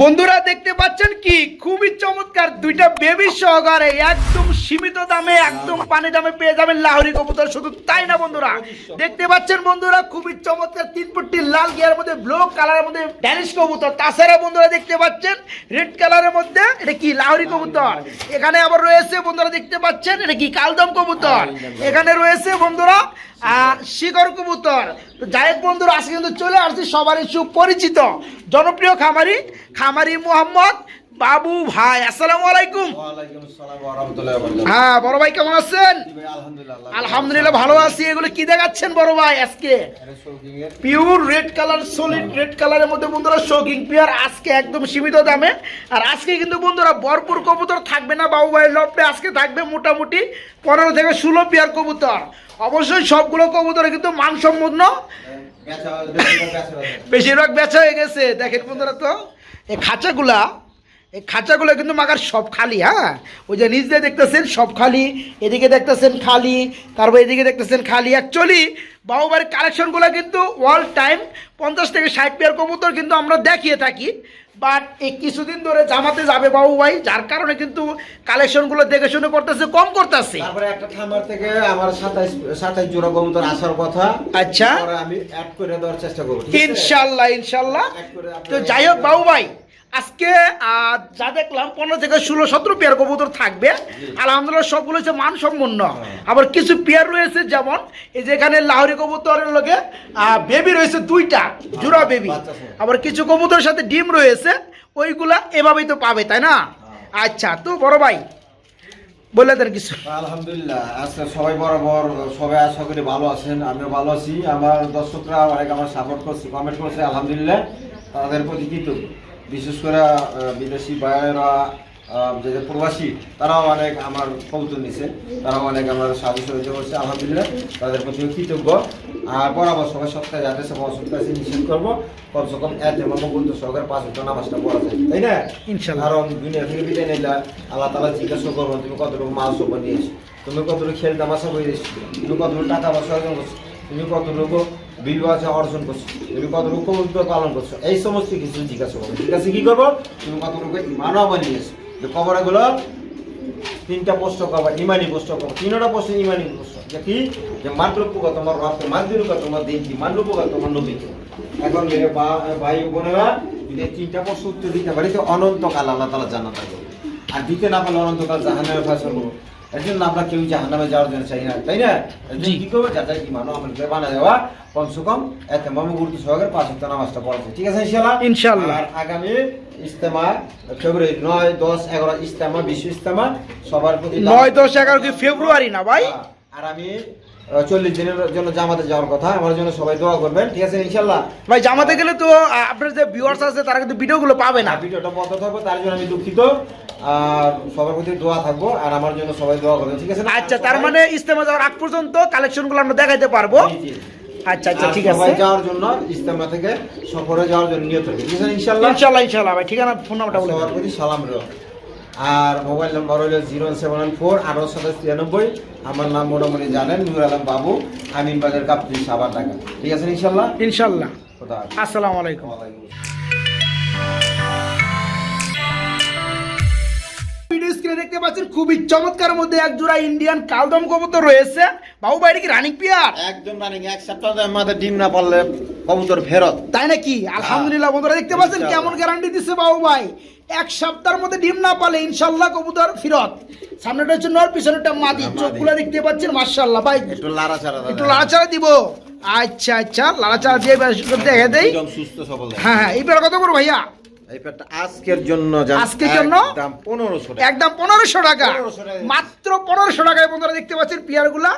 বন্ধুরা দেখতে পাচ্ছেন কি? খুবই চমৎকার দুইটা বেবি সহকারে একদম সীমিত দামে, একদম পানি দামে পেয়ে যাবেন লাহরি কবুতর। শুধু তাই না বন্ধুরা? দেখতে পাচ্ছেন বন্ধুরা, খুবই চমৎকার তিন ফুটটি লাল গিয়ার মধ্যে ব্লু কালারের মধ্যে ড্যানিশ কবুতর। তাছাড়া বন্ধুরা দেখতে পাচ্ছেন রেড কালারের মধ্যে এটা কি, লাহরি কবুতর? এখানে আবার রয়েছে, বন্ধুরা দেখতে পাচ্ছেন, এটা কি, কালদম কবুতর? এখানে রয়েছে বন্ধুরা শিকড় কবুতর। যাই হোক বন্ধুরা, আজকে কিন্তু চলে আসছি সবারই সুপরিচিত। জনপ্রিয় খামারি খামারি মোহাম্মদ বাবু ভাই আসসালামু আলাইকুম। হ্যাঁ বড় ভাই কেমন আছেন? আলহামদুলিল্লাহ। ভালো আছি। এগুলো কি দেখাচ্ছেন বড় ভাই আজকে? Pure red colour solid red কালারের মধ্যে বন্ধুরা শোকিং পিয়ার আজকে একদম সীমিত দামে। আর আজকে কিন্তু বন্ধুরা ভরপুর কবুতর থাকবে না বাবু ভাইয়ের লপে আজকে থাকবে মোটামুটি পনেরো থেকে ষোলো পিয়ার কবুতর। অবশ্যই সবগুলো কবুতর কিন্তু মানসম্পন্ন বেশিরভাগ বেচা হয়ে গেছে। দেখেন বন্ধুরা তো, এই খাঁচাগুলা, এই খাঁচাগুলো কিন্তু মাগার সব খালি হ্যাঁ? ওই যে নিজ দিয়ে দেখতেছেন সব খালি, এদিকে দেখতেছেন খালি, তারপর এদিকে দেখতেছেন খালি। অ্যাকচুয়ালি বাবুবাড়ির কালেকশনগুলো কিন্তু অল টাইম পঞ্চাশ থেকে ষাট পেয়ার কবুতর কিন্তু আমরা দেখিয়ে থাকি। বাট এই কিছুদিন ধরে জামাতে যাবে বাবু ভাই যার কারণে কিন্তু কালেকশনগুলো দেখে শুনে করতেছে কম করতেছে। তারপরে একটা খামার থেকে আমার সাতাইশ সাতাইশ জোড়া কবুতর আসার কথা। আচ্ছা। আমি অ্যাড করে দেওয়ার চেষ্টা করব ইনশাআল্লাহ ইনশাআল্লাহ তো যাই হোক বাবু ভাই আজকে যা দেখলাম পনেরো থেকে ষোলো সতেরো পেয়ার কবুতর থাকবে। আলহামদুলিল্লাহ সবগুলো হচ্ছে মানসম্পন্ন। আবার কিছু পেয়ার রয়েছে যেমন এই যে এখানে লাহরি কবুতরের লগে বেবি রয়েছে দুইটা জোড়া বেবি আবার কিছু কবুতরের সাথে ডিম রয়েছে ওইগুলা এভাবেই তো পাবে তাই না? আচ্ছা তো বড় ভাই বলে দেন কিছু। আলহামদুলিল্লাহ আজকে সবাই বরাবর সবাই আশা করি ভালো আছেন আমিও ভালো আছি। আমার দর্শকরা অনেক আমার সাপোর্ট করছে কমেন্ট করছে আলহামদুলিল্লাহ তাদের প্রতি কৃতজ্ঞ। বিশেষ করে বিদেশি আহ, যে যে প্রবাসী তারাও অনেক আমার কৌতুক নিছে। তারাও অনেক আমার সাহায্য সহযোগিতা করছে আলহামদুলিল্লাহ তাদের প্রতি কৃতজ্ঞ। আর বরাবর সবাই সপ্তাহে যাতে সব অসুবিধা আছে নিষেধ করব। কমসে কম এত মঙ্গল সহকারে পাঁচ ঘণ্টা নামাজটা পড়া যায়। তাই না? ইনশাল্লাহ। কারণ দুনিয়া থেকে বিদায় নিলা আল্লাহ তালা জিজ্ঞাসা করব তুমি কতটুকু মাল সব নিয়েছো? তুমি কতটুকু খেল তামাশা করে তুমি কতটুকু টাকা পয়সা তুমি কতটুকু বিল বাজা অর্জন করছ? তুমি কতটুকু কবুতর পালন করছ? এই সমস্ত কিছু জিজ্ঞাসা করব আছে, কি করব? তুমি কতটুকু মানব বানিয়েছো যে কবরগুলো তিনটা প্রশ্ন করবা ইমানি প্রশ্ন করব তিনটা প্রশ্ন ইমানি প্রশ্ন যে কি? যে মানরূপকা তোমার রক্ত মানদিরুকা তোমার দিন কি মানরূপকা তোমার নবীকে এখন মেরে ভাই বোনেরা যদি তিনটা প্রশ্ন উত্তর দিতে পারি, তো অনন্তকাল আল্লাহ তালা জান্নাত থাকবে আর দিতে না পারলে অনন্তকাল জাহান্নামে ফাঁসল এর জন্য আমরা কেউ জাহান্নামে যাওয়ার জন্য চাই না তাই না? এর জন্য কি করব? যাতে কি মানো আমাদেরকে বানা দেওয়া? কমসে কম এতে মামু গুরুত্ব সহকারে পাঁচ হপ্তাহ নামাজটা পড়াচ্ছে ঠিক আছে ইনশাল্লাহ ইনশাল্লাহ। আর আগামী ইস্তেমা ফেব্রুয়ারি নয় দশ এগারো ইস্তেমা বিশ্ব ইস্তেমা সবার প্রতি নয় দশ এগারো কি ফেব্রুয়ারি না ভাই? আর আমি চল্লিশ দিনের জন্য জামাতে যাওয়ার কথা আমার জন্য সবাই দোয়া করবেন ঠিক আছে ইনশাল্লাহ ভাই জামাতে গেলে তো আপনার যে ভিউয়ার্স আছে তারা কিন্তু ভিডিওগুলো পাবে না। না ভিডিওটা বন্ধ থাকব তার জন্য আমি দুঃখিত। আর সবার প্রতি দোয়া থাকব আর আমার জন্য সবাই দোয়া করবেন ঠিক আছে আচ্ছা তার মানে ইস্তেমা যাওয়ার আগ পর্যন্ত কালেকশনগুলো আমরা দেখাইতে পারব। আচ্ছা আচ্ছা ঠিক আছে। যাওয়ার জন্য ইস্তেমা থেকে সফরে যাওয়ার জন্য নিয়ত ইনশাল্লাহ ইনশাল্লাহ ইনশাল্লাহ ভাই ঠিকানা ফোন নাম্বারটা বলে সবার প্রতি সালাম রইল। আর মোবাইল নাম্বার হলো জিরো সেভেন ওয়ান ফোর আঠারো সাতাশ তিরানব্বই। আমার নাম মোটামুটি জানেন নুর আলম বাবু আমিন বাজার কাপড়ি সাবার টাকা ঠিক আছে ইনশাল্লাহ? ইনশাল্লাহ। আসসালামু আলাইকুম। আসসালাম। ভিডিও স্ক্রিনে দেখতে পাচ্ছেন খুবই চমৎকার মধ্যে এক জোড়া ইন্ডিয়ান কালদম কবুতর রয়েছে। বাবু বাইরে কি রানিং পিয়ার একদম রানিং এক সপ্তাহের মধ্যে ডিম না পারলে কবুতর ফেরত। তাই নাকি? আলহামদুলিল্লাহ বন্ধুরা দেখতে পাচ্ছেন কেমন গ্যারান্টি দিচ্ছে বাবু ভাই? এক সপ্তাহের মধ্যে ডিম না পালে ইনশাল্লাহ কবুতর ফিরত। সামনেটা হচ্ছে নর পিছনেটা মাদি। হ্যাঁ। চোখগুলো দেখতে পাচ্ছেন মার্শাল্লাহ ভাই একটু লাড়াচাড়া একটু লাড়াচাড়া দিব। আচ্ছা আচ্ছা লাড়াচাড়া দিয়ে দেখে দেই। সুস্থ সবল দেয়। হ্যাঁ হ্যাঁ এইবার কথা কত করব ভাইয়া? এই আজকের জন্য আজকের জন্য? টাকা। একদম 1500 টাকা। মাত্র পনেরোশো টাকায় বন্ধুরা দেখতে পাচ্ছেন পেয়ারগুলা।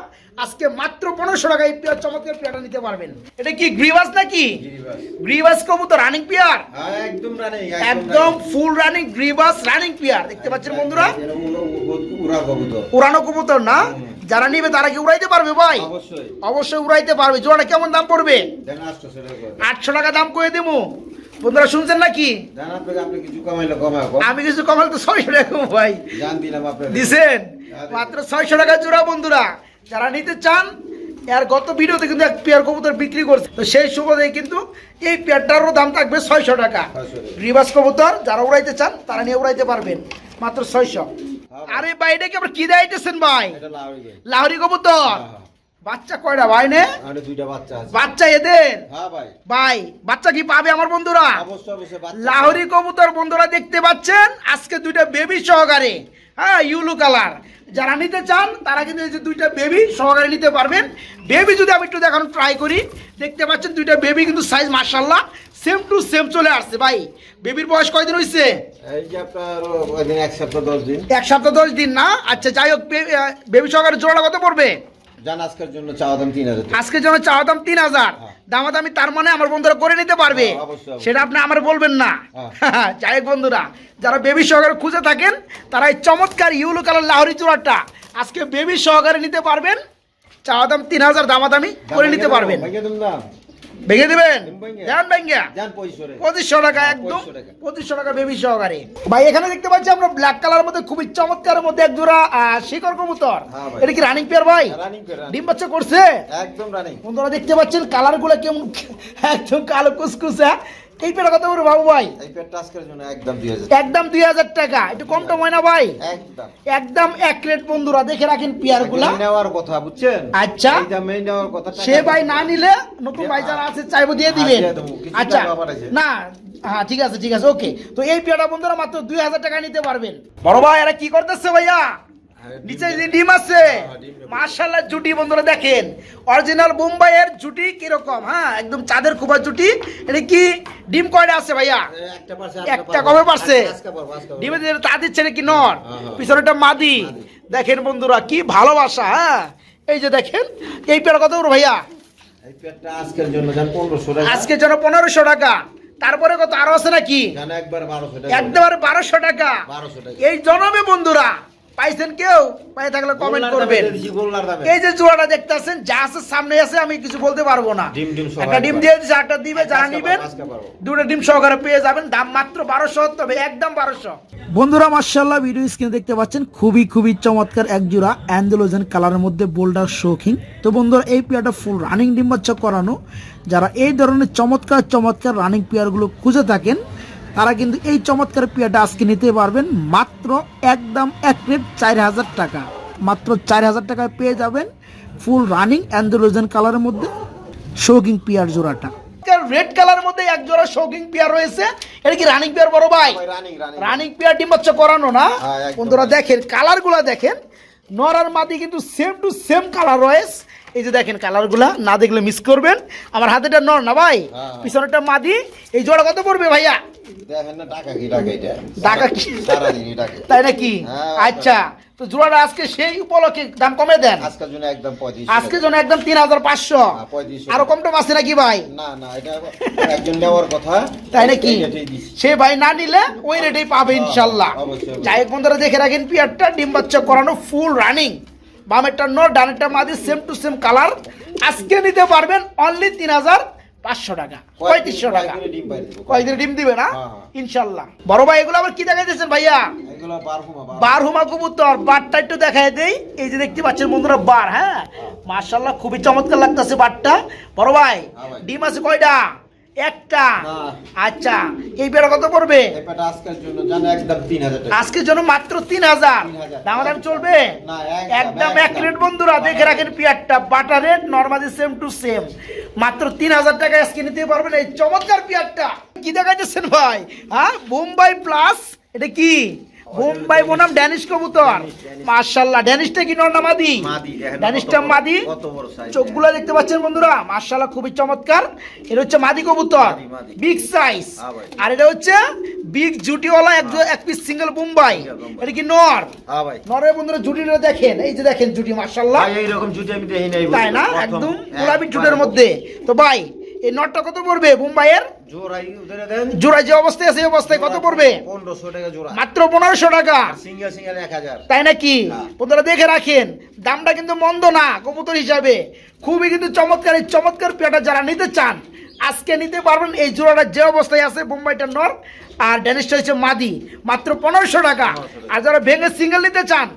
আজকে মাত্র পনেরোশো টাকায় পেয়ার চমৎকার পেয়ারটা নিতে পারবেন। এটা কি গ্রিভাস নাকি। গ্রিভাস কবুতর রানিং পেয়ার? হ্যাঁ, একদম রানিং একদম ফুল রানিং গ্রিভাস রানিং পেয়ার। দেখতে পাচ্ছেন বন্ধুরা? উড়ানো কবুতর। না? যারা নিবে তারা কি উড়াইতে পারবে ভাই? অবশ্যই। উড়াইতে পারবে। জোড়াটা কেমন দাম পড়বে? আটশো টাকা দাম করে দেবো। বন্ধুরা শুনছেন নাকি? কমাইলে আমি কিছু কমাল তো ছয়শো টাকা ভাই। দিছেন? মাত্র ছয়শো টাকা জোড়া বন্ধুরা। যারা নিতে চান এর গত ভিডিওতে কিন্তু এক পেয়ার কবুতর বিক্রি করছে। তো সেই সুবাদে কিন্তু এই পেয়ারটারও দাম থাকবে ছয়শো টাকা। 600 রিভার্স কবুতর যারা উড়াইতে চান তারা নিয়ে উড়াইতে পারবেন। মাত্র ছয়শো। আরে ভাই এটা কি আপনার কি দাইতেছেন ভাই? লাহরি কবুতর? তো বাচ্চা কয়টা ভাই নে? দুইটা বাচ্চা আছে। বাচ্চা এদের? হ্যাঁ ভাই। ভাই বাচ্চা কি পাবে আমার বন্ধুরা? লাহরি অবশ্যই কবুতর বন্ধুরা দেখতে পাচ্ছেন? আজকে দুইটা বেবি সহকারে। হ্যাঁ ইউলু কালার। যারা নিতে চান তারা কিন্তু এই যে দুইটা বেবি সহকারে নিতে পারবেন। বেবি যদি আমি একটু দেখানো ট্রাই করি দেখতে পাচ্ছেন দুইটা বেবি কিন্তু সাইজ মার্শাল্লাহ সেম টু সেম চলে আসছে। ভাই বেবির বয়স কয়দিন হয়েছে সপ্তাহ দশ দিন। এক সপ্তাহ দশ দিন না? আচ্ছা যাই হোক বেবি সহকারে জোড়া কত পড়বে? জান আজকের জন্য চাওয়া দাম তিন হাজার টাকা। আজকে যেন চাওয়া দাম তিন হাজার হ্যাঁ। দামাদামি তার মানে আমার বন্ধুরা করে নিতে পারবে হ্যাঁ। সেটা আপনি আমার বলবেন না হ্যাঁ। যাই বন্ধুরা যারা বেবি সহকারে খুঁজে থাকেন তারা এই চমৎকার ইউলো কালার লাহরি চূড়াটা আজকে বেবি সহকারে নিতে পারবেন চাওয়া দাম তিন হাজার দামাদামি করে নিতে পারবেন ভেঙে দিবেন? জান দেন ভেঙ্গা পঁচিশশো টাকা। একদম 2500 টাকা। পঁচিশশো টাকা বেবি সহকারে। ভাই এখানে দেখতে পাচ্ছি আমরা ব্ল্যাক কালার মধ্যে খুবই চমৎকার মধ্যে এক জোড়া শিকড় কবুতর। হ্যাঁ। এটা কি রানিং পেয়ার ভাই? রানিং পেয়ার, ডিম বাচ্চা করছে? একদম রানিং বন্ধুরা দেখতে পাচ্ছেন কালারগুলো কেমন? একদম কালো কুসকুসা এই পেটা কত করে বাবু ভাই? এই পেয়ারটা আজকের জন্য একদম দুই হাজার একদম দুই হাজার টাকা। একটু কম টম হয় না ভাই? একদম। একদম এক রেট বন্ধুরা দেখে রাখেন পেয়ারগুলা এই নেওয়ার কথা বুঝছেন? আচ্ছা। এই দামে নেওয়ার কথা সে ভাই না নিলে নতুন ভাই যারা আছে চাইব দিয়ে দিবেন। আচ্ছা। না হ্যাঁ ঠিক আছে ঠিক আছে ওকে। তো এই পেয়ারটা বন্ধুরা মাত্র দুই হাজার টাকা নিতে পারবেন। বড় ভাই এরা কি করতেছে ভাইয়া? নিচে যে ডিম আছে হ্যাঁ, ডিম মার্শাল্লাহ জুটি বন্ধুরা দেখেন। অরিজিনাল বোম্বাইয়ের জুটি কীরকম হ্যাঁ? একদম চাঁদের খুবার জুটি। এটা কি ডিম কয়টা আছে ভাইয়া? একটা কবে পারছে? ডিমে তা দিচ্ছে নর? হ্যাঁ, হ্যাঁ। পিছনেটা মাদি। দেখেন বন্ধুরা কি ভালোবাসা হ্যাঁ? এই যে দেখেন এই পেয়ার কত ভাইয়া? আজকের জন্য পনেরোশো টাকা। তারপরে কত? আরও আছে নাকি? একবার বারোশো টাকা। এই জনমে বন্ধুরা পাইছেন কেউ? পাই থাকলে কমেন্ট করবেন। এই যে জোড়াটা দেখতেছেন যা আছে সামনে আছে আমি কিছু বলতে পারব না। ডিম ডিম সহ একটা ডিম দিয়ে দিচ্ছে একটা দিবে যারা আজকে নিবেন। দুটো ডিম সহকারে পেয়ে যাবেন দাম মাত্র বারোশো তবে একদম বারোশো। বন্ধুরা মার্শাল্লাহ ভিডিও স্ক্রিনে দেখতে পাচ্ছেন খুবই খুবই চমৎকার এক জোড়া অ্যান্ডোলোজেন কালারের মধ্যে বোল্ডার শৌখিন তো বন্ধুরা এই পেয়ারটা ফুল রানিং ডিম বাচ্চা করানো। যারা এই ধরনের চমৎকার চমৎকার রানিং পেয়ারগুলো খুঁজে থাকেন তারা কিন্তু এই চমৎকার পেয়ারটা আজকে নিতে পারবেন মাত্র একদম এক প্লেট চার হাজার টাকা। মাত্র চার হাজার টাকায় পেয়ে যাবেন ফুল রানিং অ্যান্ডোলোজেন কালারের মধ্যে শৌকিং পিয়ার জোড়াটা। রেড কালার মধ্যে এক জোড়া শৌকিং পিয়ার রয়েছে। এটা কি রানিং পিয়ার বড় ভাই? রানিং রানিং রানিং পেয়ার ডিম বাচ্চা করানো না? হ্যাঁ। বন্ধুরা দেখেন কালারগুলা দেখেন। নর আর মাদি কিন্তু সেম টু সেম কালার রয়েছে। এই যে দেখেন কালারগুলা না দেখলে মিস করবেন। আমার হাতেটা নর না ভাই? হ্যাঁ। পিছনেরটা মাদি। এই জোড়া কত পড়বে ভাইয়া? দেখেন না টাকা কি টাকা এটা? টাকা কি? সারাদিনই টাকা তাই নাকি? হ্যাঁ, আচ্ছা তো জোড়াটা আজকে সেই উপলক্ষে দাম কমে দেন? আজকের জন্য একদম পঁয়ত্রিশ আজকে জন্য একদম তিন হাজার পাঁচশো। হ্যাঁ, 3500 আরও কম টম আছে নাকি ভাই? না না এটা একজন নেওয়ার কথা। তাই নাকি। সে ভাই না নিলে ওই রেটেই পাবে ইনশাল্লাহ। হ্যাঁ, যাই বন্ধুরা দেখে রাখেন পিয়ারটা ডিম বাচ্চা করানো ফুল রানিং বামেরটা নট ডানেরটা মাদি সেম টু সেম কালার আজকে নিতে পারবেন অনলি তিন হাজার পাঁচশো টাকা। পঁয়ত্রিশশো টাকা। কয়েকদিন ডিম দিবে না? হ্যাঁ, হ্যাঁ। ইনশাল্লাহ বড় ভাই এগুলো আবার কি দেখাইতেছেন ভাইয়া? বারহুমা বার বার হুমা কবুতর। বারটা একটু দেখাই দেই। এই যে দেখতে পাচ্ছেন বন্ধুরা বার হ্যাঁ? মার্শাল্লাহ খুবই চমৎকার লাগতেছে বারটা। বড় হ্যাঁ ভাই। ডিম আছে কয়টা? একটা। আচ্ছা এই বেড়া কত পড়বে? আজকের জন্য মাত্র তিন হাজার। দাম চলবে? একদম, এক। রেট বন্ধুরা দেখে রাখেন পিয়ারটা। Butter rate normally same to same মাত্র তিন হাজার টাকা আজকে নিতে পারবেন এই চমৎকার পিয়ারটা। কি দেখাইতেছেন ভাই? হ্যাঁ বোম্বাই প্লাস এটা কি? বোম্বাই বনাম ড্যানিশ কবুতর। মার্শাল্লাহ ড্যানিশটা কি নর না মাদি? মাদি, দেখেন ড্যানিশটা মাদি? চোখগুলো দেখতে পাচ্ছেন বন্ধুরা? মার্শাল্লাহ খুবই চমৎকার। এটা হচ্ছে মাদি কবুতর। বিগ সাইজ হ্যাঁ আর এটা হচ্ছে বিগ জুটিওয়ালা এক এক পিস সিঙ্গেল বোম্বাই বোম্বাই। এটা কি নর? হ্যাঁ ভাই। নরের বন্ধুরা জুটিটা দেখেন। এই যে দেখেন জুটি মার্শাল্লাহ এইরকম জুটি আমি দেখি নাই তাই না? একদম গোলাপি জুটের মধ্যে। তো ভাই এই নটটা কত পড়বে জোড়াই দেন। জোড়া যে অবস্থায় আছে অবস্থায় কত পড়বে? পনেরোশো টাকা জোড়া। মাত্র পনেরোশো টাকা। সিঙ্গেল সিঙ্গেল তাই নাকি। বন্ধুরা দেখে রাখেন দামটা কিন্তু মন্দ না কবুতর হিসাবে। খুবই কিন্তু চমৎকার এই চমৎকার পেয়াটা যারা নিতে চান আজকে নিতে পারবেন এই জোড়াটা যে অবস্থায় আছে বোম্বাইটা নর আর ড্যানিশটা হচ্ছে মাদি। মাত্র পনেরোশো টাকা। আর যারা ভেঙে সিঙ্গেল নিতে চান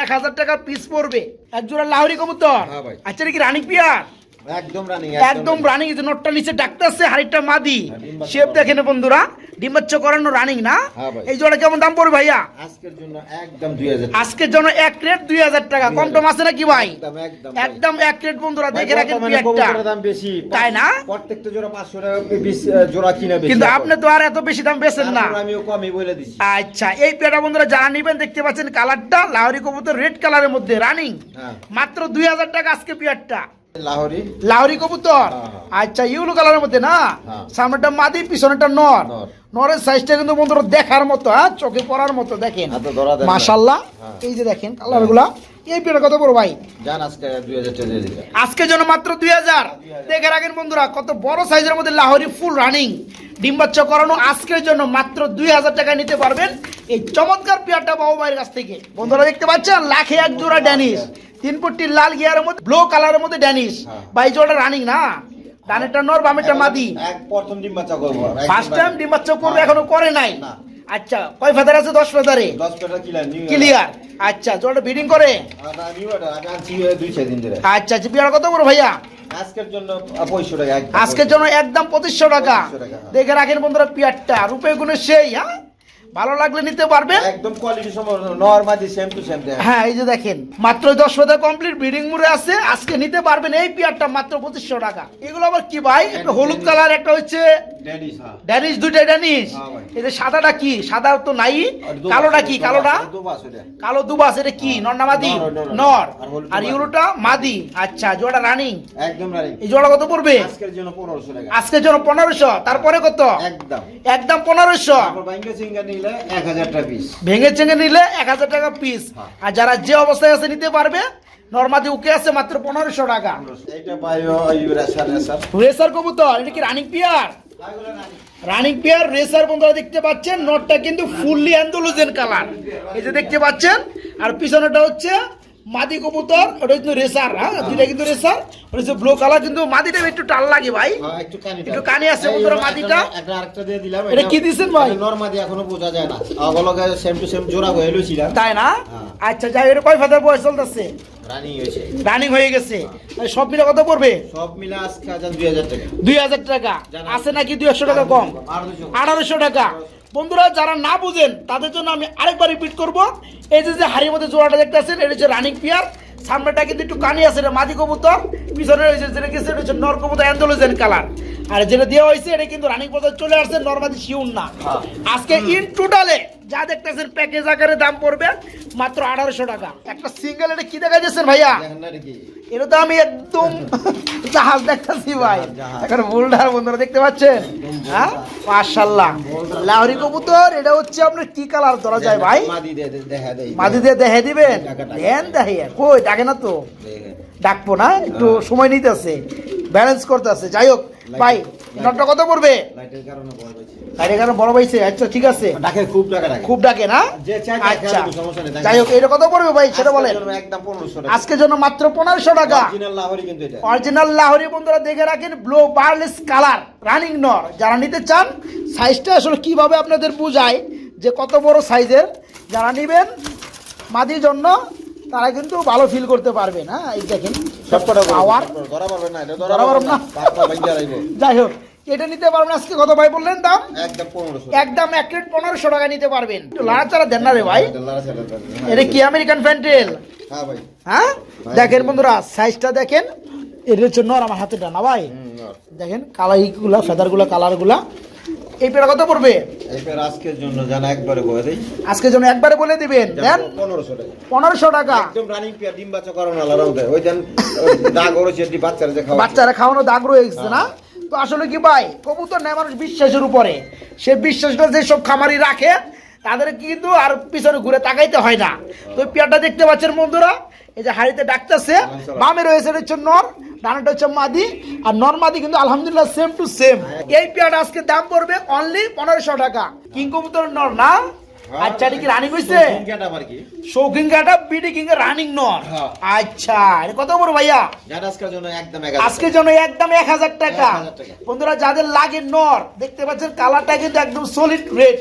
এক হাজার টাকা পিস পড়বে। এক জোড়া লাহরি কবুতর। হ্যাঁ আচ্ছা এটা কি রানিং পিয়ার? একদম রানিং একদম রানিং এই নোটটা নিচে ডাকতেছে হাড়িটা মাদি। হ্যাঁ, শেপ দেখেন বন্ধুরা ডিম্বাচ্চ করানো রানিং না? হ্যাঁ এই জোড়া কেমন দাম পড়বে ভাইয়া? আজকের জন্য একদম 2000 আজকের জন্য এক রেট টাকা। কম টম আছে নাকি ভাই? একদম এক রেট বন্ধুরা দেখে রাখেন দাম বেশি। তাই না? প্রত্যেকটা জোড়া 500 টাকা জোড়া কিনা বেশি কিন্তু আপনি তো আর এত বেশি দাম বেচেন না। আমিও কমই বলে দিছি আচ্ছা এই পেয়ারটা বন্ধুরা যারা নিবেন দেখতে পাচ্ছেন কালারটা লাহরি কবুতর রেড কালারের মধ্যে রানিং হ্যাঁ। মাত্র দুই হাজার টাকা আজকে পেয়ারটা। লাহোরি। লাহরি কবুতর? হ্যাঁ, হ্যাঁ। আচ্ছা ইউলো কালারের মধ্যে না? হ্যাঁ। সামনেটা মাদি পিছনেটা নর। নর। নরের সাইজটা কিন্তু বন্ধুরা দেখার মতো হ্যাঁ চোখে পড়ার মতো দেখেন। মাশাল্লাহ। এই যে দেখেন কালারগুলা এই কত বড় ভাই? আজকে 2000 টাকা দিয়ে দিলাম আজকের জন্য মাত্র দুই হাজার। দেখে রাখেন বন্ধুরা কত বড় সাইজের মধ্যে লাহোরি ফুল রানিং ডিম বাচ্চা করানো আজকের জন্য মাত্র দুই হাজার টাকা নিতে পারবেন। এই চমৎকার পেয়ারটা বাবু ভাইয়ের কাছ থেকে। বন্ধুরা দেখতে পাচ্ছেন? লাখে এক জোড়া ড্যানিশ। তিন পট্টির লাল গিয়ারের মধ্যে ব্লু কালারের মধ্যে ড্যানিশ হ্যাঁ। বাই জোড়া রানিং না? ডানেরটা নর বামেরটা মাদি। এক প্রথম ডিম বাচ্চা করব। ফার্স্ট টাইম ডিম বাচ্চা করবে এখনও করে নাই। আচ্ছা কয় ফেদার আছে? দশ ফেদারে 10 টাকা কিলা নিউ ক্লিয়ার আচ্ছা জোড়াটা বিডিং করে? আচ্ছা আচ্ছা পেয়ার কত বড় ভাইয়া? আজকের জন্য 2500 টাকা একদম আজকের জন্য একদম পঁচিশশো টাকা। 2500 টাকা, হ্যাঁ। দেখে রাখেন বন্ধুরা পিয়ারটা রূপে গুণে সেই হ্যাঁ? ভালো লাগলে নিতে পারবেন? একদম quality normally same to same হ্যাঁ এই যে দেখেন মাত্র দশ হাজার কমপ্লিট ব্রিডিং মুড়ে আছে। আজকে নিতে পারবেন এই পিয়ারটা মাত্র পঁচিশশো টাকা। এগুলো আবার কি ভাই? একটা হলুদ কালার একটা হচ্ছে ড্যানিশ হ্যাঁ। ড্যানিশ দুইটা ড্যানিশ হ্যাঁ এই যে সাদাটা কি? সাদা তো নাই। কালোটা কি? কালোটা। কালো দুবাস এটা কি? নর না মাদি? নর, নর, নর। নর। আর ইউরোটা মাদি। আচ্ছা জোড়া রানিং একদম রানিং এই জোড়া কত পড়বে? আজকের জন্য 1500 টাকা। আজকের জন্য পনেরোশো। তারপরে কত? একদম। একদম পনেরোশো। তারপর বাইঙ্গা সিঙ্গা নিলে 1000 টাকা পিস ভেঙে চেঙে নিলে এক হাজার টাকা পিস হ্যাঁ। আর যারা যে অবস্থায় আছে নিতে পারবে নর্মাদি উকে আছে মাত্র পনেরোশো টাকা। পাইও রেসার রেসার। রেসার কবুতর এটা কি running pair? Running. Pair racer বন্ধুরা দেখতে পাচ্ছেন নটটা কিন্তু ফুললি অ্যান্ডোলোজেন কালার এই যে দেখতে পাচ্ছেন আর পিছনেটা হচ্ছে মাদি কবুতর ওটা কিন্তু রেসার হ্যাঁ? দুইটা কিন্তু রেসার। ওটা হচ্ছে ব্লু কালার কিন্তু মাদিটা একটু টাল লাগে ভাই। হ্যাঁ একটু কানি একটু কানি আছে বন্ধুরা মাদিটা। একটা আরেকটা দিয়ে দিলাম এটা কি দিছেন ভাই? নরমাদি এখনও বোঝা যায় না। আগলগে সেম টু সেম জোড়া হয়ে লইছিলাম। তাই না? হ্যাঁ। আচ্ছা যাই এটা কয় ফাদার বয়স চলতেছে? রানি হয়ে গেছে। সব মিলে কত পড়বে? সব মিলে আজকে আজান 2000 টাকা। দুই হাজার টাকা। আছে নাকি দুই টাকা কম? আঠারোশো। টাকা। বন্ধুরা যারা না বুঝেন তাদের জন্য আমি আরেকবার রিপিট করব। এই যে যে হাড়ির মধ্যে জোড়াটা দেখতেছেন এটা হচ্ছে রানিং পিয়ার সামনেটা কিন্তু একটু কানি আছে এটা মাদি কবুতর। পিছনে রয়েছে যেটা গেছে এটা হচ্ছে নর কবুতর অ্যান্ডোলোজেন কালার আর যেটা দেওয়া হয়েছে এটা কিন্তু রানিং পর্যন্ত চলে আসছে নর্মাদি শিউন না। হ্যাঁ। আজকে ইন টোটালে যা দেখতেছেন প্যাকেজ আকারে দাম পড়বে মাত্র আঠারোশো টাকা। একটা সিঙ্গেল এটা কি দেখা যাচ্ছেন ভাইয়া? এটা তো আমি একদম জাহাজ দেখতেছি ভাই। এখন বুলডার বন্ধুরা দেখতে পাচ্ছেন? হ্যাঁ? মাশাল্লাহ লাহরি কবুতর এটা হচ্ছে আপনার কি কালার ধরা যায় ভাই? মাদি দে দে- দেখা দেই। মাদি দিয়ে দেখে দিবেন। দেন দেখে কই ডাকে না তো। ডাকবো না একটু সময় নিতে আছে ব্যালেন্স করতে আছে যাই হোক ভাই নটটা কত পড়বে? লাইটের কারণে বড় পাইছে আচ্ছা ঠিক আছে। ডাকে খুব ডাকে খুব ডাকে না? যে চাই আচ্ছা। যাই হোক এটা কত পড়বে ভাই সেটা বলেন। একদম 1500 টাকা। আজকের জন্য মাত্র পনেরোশো টাকা। অরিজিনাল লাহোরি কিন্তু এটা। অরিজিনাল লাহোরি বন্ধুরা দেখে রাখেন ব্লু বার্লেস কালার রানিং নর যারা নিতে চান সাইজটা আসলে কীভাবে আপনাদের বুঝায় যে কত বড় সাইজের যারা নেবেন মাদির জন্য তারা কিন্তু ভালো ফিল করতে পারবে না এই দেখেন। যাই হোক এটা নিতে পারবেন আজকে কত ভাই বললেন দাম? একদম এক প্লেট পনেরোশো টাকা নিতে পারবেন। লাড়াচাড়া দেন না রে ভাই। দাও। এটা কি আমেরিকান ফ্যান্টেল হ্যাঁ হ্যাঁ? দেখেন বন্ধুরা সাইজটা দেখেন। এটা হচ্ছে নর আমার হাতে না ভাই। দেখেন কালারগুলা ফেদারগুলা কালারগুলা এই পেটা কত পড়বে? আজকের জন্য জানা একবারে করে দেই। আজকের জন্য একবারে বলে দিবেন দেন? পনেরোশো টাকা। পনেরোশো টাকা। একদম রানিং পেয়ার ডিম বাচ্চা করানো আলাদা ওই দেন দাগ ওরেছে ডি বাচ্চারা যে খাওয়া বাচ্চারা খাওয়ানো দাগ রয়ে না? তো আসলে কি ভাই কবুতর নেয় মানুষ বিশ্বাসের উপরে। সে বিশ্বাসটা যে সব খামারি রাখে তাদের কিন্তু আর পিছনে ঘুরে তাকাইতে হয় না। তো ওই পেয়ারটা দেখতে পাচ্ছেন বন্ধুরা এই যে হাড়িতে ডাকতেছে বামে রয়েছে হচ্ছে নর। ডানাটা হচ্ছে মাদি আর নর মাদি কিন্তু আলহামদুলিল্লাহ সেম টু সেম এই পেয়ারটা আজকে দাম পড়বে অনলি পনেরোশো টাকা। কিং কবুতর নর না? আচ্ছা এটা কি রানিং কি। শৌখিন কাটা বিডি কিং রানিং নর। হ্যাঁ। আচ্ছা এটা কত বড় ভাইয়া? আজকের জন্য একদম এক আজকের জন্য একদম এক হাজার টাকা। 1000 টাকা। বন্ধুরা যাদের লাগে নর দেখতে পাচ্ছেন কালারটা কিন্তু একদম সলিড রেড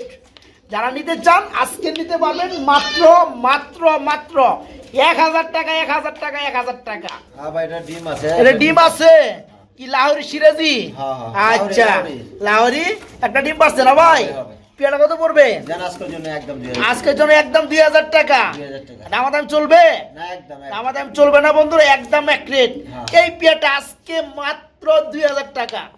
যারা নিতে চান আজকে নিতে পারবেন মাত্র মাত্র মাত্র এক হাজার টাকা এক হাজার টাকা এক হাজার টাকা। এটা ডিম আছে। এটা ডিম আছে। কি লাহরি সিরাজি? হ্যাঁ, হ্যাঁ। আচ্ছা লাহোরি, একটা ডিম পাচ্ছে না ভাই। পেয়ারা কত পড়বে? আজকের জন্য একদম আজকের জন্য একদম দুই হাজার টাকা। 2000 টাকা। দামাদাম চলবে? একদম। চলবে না বন্ধুরা একদম এক রেট। হ্যাঁ। এই পেয়ারটা আজকে মাত্র দুই হাজার টাকা।